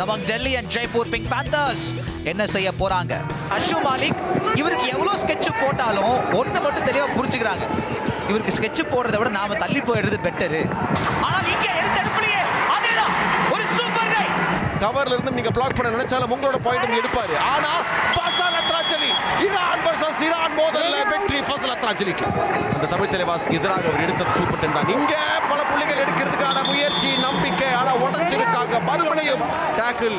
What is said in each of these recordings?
நமக்கு Delhi and Jaipur Pink Panthers என்ன செய்ய போறாங்க? அஷு மாலிக் இவருக்கு எவ்வளோ ஸ்கெட்ச் போட்டாலும் ஒன்று மட்டும் தெளிவாக புரிஞ்சுக்கிறாங்க. இவருக்கு ஸ்கெட்ச் போடுறதை விட நாம தள்ளி போயிடுறது பெட்டரு ஆனால் இங்கே எடுத்த எடுப்பிலேயே அதேதான் ஒரு சூப்பர் ரைட் கவர்ல இருந்து நீங்க பிளாக் பண்ண நினைச்சாலும் உங்களோட பாயிண்ட் எடுப்பாரு. ஆனா Fazel Atrachali Iran versus Iran மோதல்ல வெற்றி ஃபசல் அத்ராச்சலிக்கு அந்த தமிழ் தலைவாசிக்கு எதிராக அவர் எடுத்த சூப்பர் டென் தான். இங்கே டேக்கிள்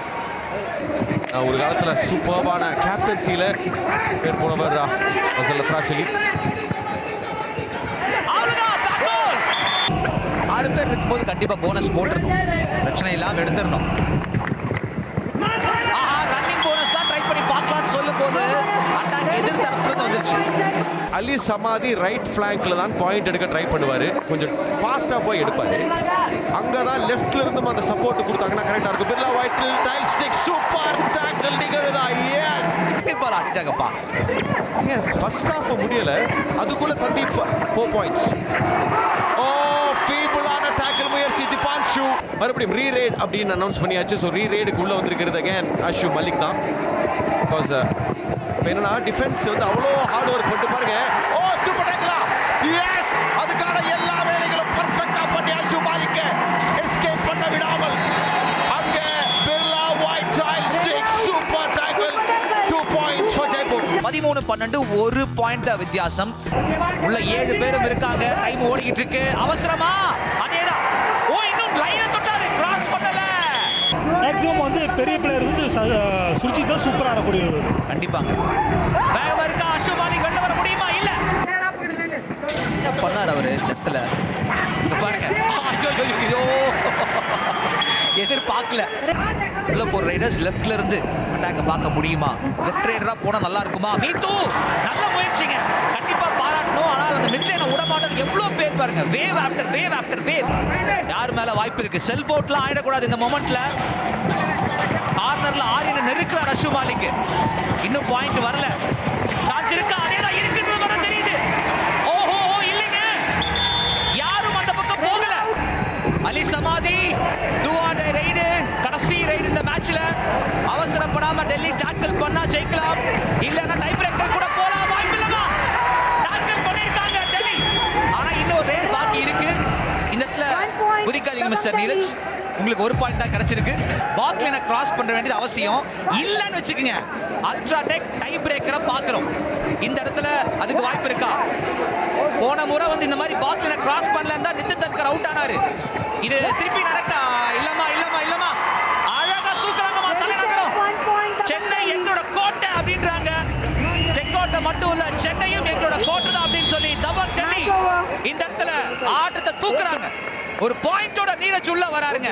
ஒரு காலத்துல சூப்பர்பான கேப்டன்சியில பேர் போனவர் ஃபசல் அத்ராச்சலி ஆறு பேர் இருக்கும்போது கண்டிப்பா போனஸ் போட்டுருணும் பிரச்சனை இல்லாமல் எடுத்துடணும் ஆஹா ரன்னிங் போனஸ் தான் ட்ரை பண்ணி பார்க்கலாம்னு சொல்லும் போது அட்டாக் எதிர் தரப்புல வந்துருச்சு. அலி சமாதி ரைட் ஃப்ளாங்கில் தான் பாயிண்ட் எடுக்க ட்ரை பண்ணுவார். கொஞ்சம் ஃபாஸ்ட்டாக போய் எடுப்பார். அங்கே தான் லெஃப்ட்ல இருந்தும் அந்த சப்போர்ட் கொடுத்தாங்கன்னா கரெக்டாக இருக்கும். Birla white tile stick super tackle நிகழ்தா S பால் ஆடிட்டாங்கப்பா. எஸ் ஃபர்ஸ்ட் ஹாஃப் முடியல. அதுக்குள்ளே சந்தீப் ஃபோர் பாயிண்ட்ஸ் ஓ ஃபீபுளான டேக்கிள் முயற்சி திபான்ஷு மறுபடியும் ரீ ரேட் அப்படின்னு அனௌன்ஸ் பண்ணியாச்சு. ஸோ ரீ ரேடுக்கு உள்ள வந்திருக்கிறது அகேன் அஷு மலிக் தான். பிகாஸ் இப்போ என்னன்னா டிஃபென்ஸ் வந்து அவ்வளோ ஹார்ட் ஒர்க் பண்ணிட்டு பாருங்க. ஓ சூப்பர் டேக்கிளா எஸ் அதுக்கான எல்லா வேலைகளும் பர்ஃபெக்டா பண்ணி அஷு மாலிக்க எஸ்கேப் பண்ண விடாமல் அங்கே Birla white tile stick super tackle two points for Jaipur பதிமூணு பன்னெண்டு ஒரு பாயிண்ட் வித்தியாசம். உள்ள ஏழு பேரும் இருக்காங்க. டைம் ஓடிக்கிட்டு இருக்கு. அவசரமா? அதேதான் மேக்ஸிமம் வந்து பெரிய பிளேயர் வந்து சுர்ஜித் தான் சூப்பராக ஆடக்கூடியவர். கண்டிப்பாங்க. வேகமா இருக்கா? மாலிக் வெளில வர முடியுமா? இல்ல. என்ன பண்ணார் அவரு இந்த இடத்துல பாருங்க. எதிர்பார்க்கல. உள்ள போற ரைடர்ஸ் லெஃப்ட்ல இருந்து அட்டாக்க பார்க்க முடியுமா? லெஃப்ட் ரைடரா போனா நல்லா இருக்குமா? மீத்து நல்ல முயற்சிங்க. கண்டிப்பா பாராட்டணும். ஆனால் அந்த மிட்லேன விட மாட்டோம் எவ்வளவு பேர் பாருங்க. Wave after wave after wave யார் மேல வாய்ப்பு இருக்கு? செல் போட்லாம் ஆயிடக்கூடாது இந்த மொமெண்ட்ல கார்னர்ல ஆரியனை நெருக்கிறார் அஷு மாலிக். இன்னும் பாயிண்ட் வரல. காஞ்சிருக்கா இருக்கா அதேதான் இருக்குன்றது மட்டும் தெரியுது ஓஹோ இல்லைங்க யாரும் அந்த பக்கம் போகல அலி சமாதி டூஆர் ரைடு கடைசி ரைடு இந்த மேட்ச்ல அவசரப்படாம டெல்லி டாக்கிள் பண்ணா ஜெயிக்கலாம். இல்லைன்னா டை பிரேக்கர் கூட போலாம். வாய்ப்பு இல்லமா டாக்கிள் பண்ணிருக்காங்க டெல்லி. ஆனா இன்னும் ரைடு பாக்கி இருக்கு. இந்த இடத்துல குதிக்காதீங்க மிஸ்டர் நீரஜ். உங்களுக்கு ஒரு பாயிண்ட் தான் கிடைச்சிருக்கு. பாக்லினை கிராஸ் பண்ண வேண்டியது அவசியம். இல்லைன்னு வச்சுக்கோங்க. அல்ட்ராடெக் டை பிரேக்கரை பார்க்குறோம் இந்த இடத்துல அதுக்கு வாய்ப்பு இருக்கா? போன முறை வந்து இந்த மாதிரி பாக்லினை கிராஸ் பண்ணலன்னு தான் நித்தின் தன்கர் அவுட் ஆனாரு. இது திருப்பி நடக்கா? மட்டும் இல்ல சென்னையும் எங்களோட கோட்டை தான் அப்படின்னு சொல்லி தவன் டெல்லி இந்த இடத்துல ஆட்டத்தை தூக்குறாங்க. ஒரு பாயிண்டோட நீரஜ் உள்ள வராருங்க.